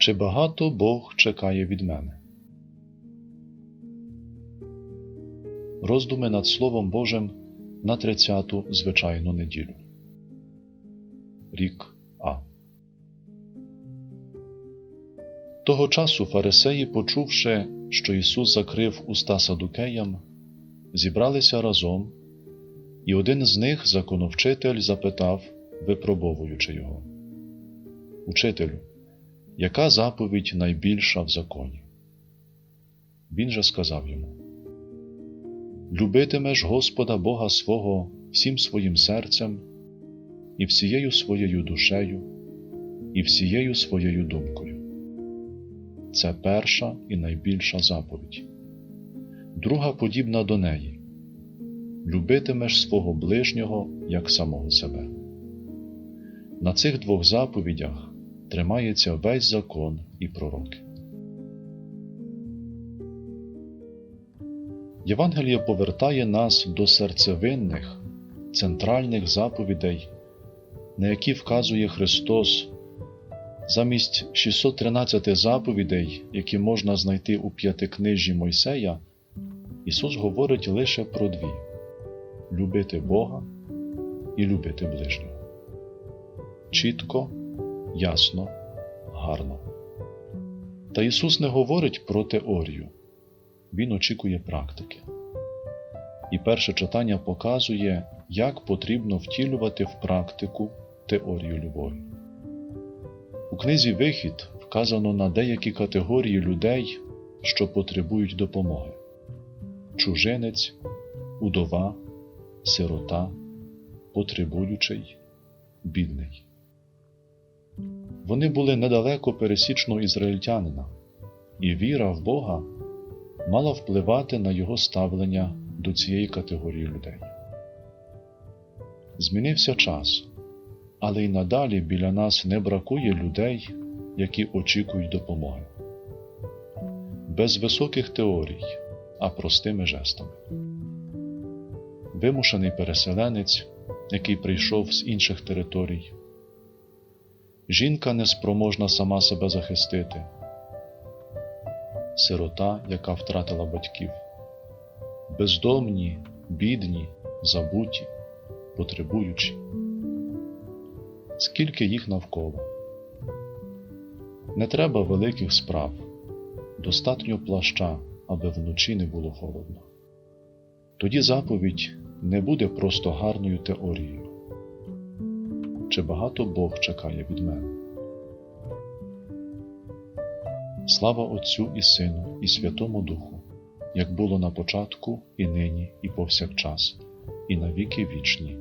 Чи багато Бог чекає від мене? Роздуми над Словом Божим на 30-ту звичайну неділю. Рік А. Того часу фарисеї, почувши, що Ісус закрив уста садукеям, зібралися разом, і один з них, законовчитель, запитав, випробовуючи його: Учителю, яка заповідь найбільша в законі? Він же сказав йому: Любитимеш Господа Бога свого всім своїм серцем, і всією своєю душею, і всією своєю думкою. Це перша і найбільша заповідь. Друга подібна до неї любитимеш свого ближнього як самого себе. На цих двох заповідях тримається весь закон і пророки. Євангеліє повертає нас до серцевинних, центральних заповідей, на які вказує Христос замість 613 заповідей, які можна знайти у п'ятикнижі Мойсея, Ісус говорить лише про дві любити Бога і любити ближнього. Чітко, ясно, гарно. Та Ісус не говорить про теорію, Він очікує практики. І перше читання показує, як потрібно втілювати в практику теорію любові. У книзі Вихід вказано на деякі категорії людей, що потребують допомоги: чужинець, удова, сирота, потребуючий, бідний. Вони були недалеко пересічного ізраїльтянина, і віра в Бога мала впливати на його ставлення до цієї категорії людей. Змінився час, але й надалі біля нас не бракує людей, які очікують допомоги. Без високих теорій, а простими жестами. Вимушений переселенець, який прийшов з інших територій, жінка неспроможна сама себе захистити, сирота, яка втратила батьків, бездомні, бідні, забуті, потребуючі. Скільки їх навколо. Не треба великих справ, достатньо плаща, аби вночі не було холодно. Тоді заповідь не буде просто гарною теорією. Чи багато Бог чекає від мене? Слава Отцю і Сину, і Святому Духу, як було на початку, і нині, і повсякчас, і на віки вічні.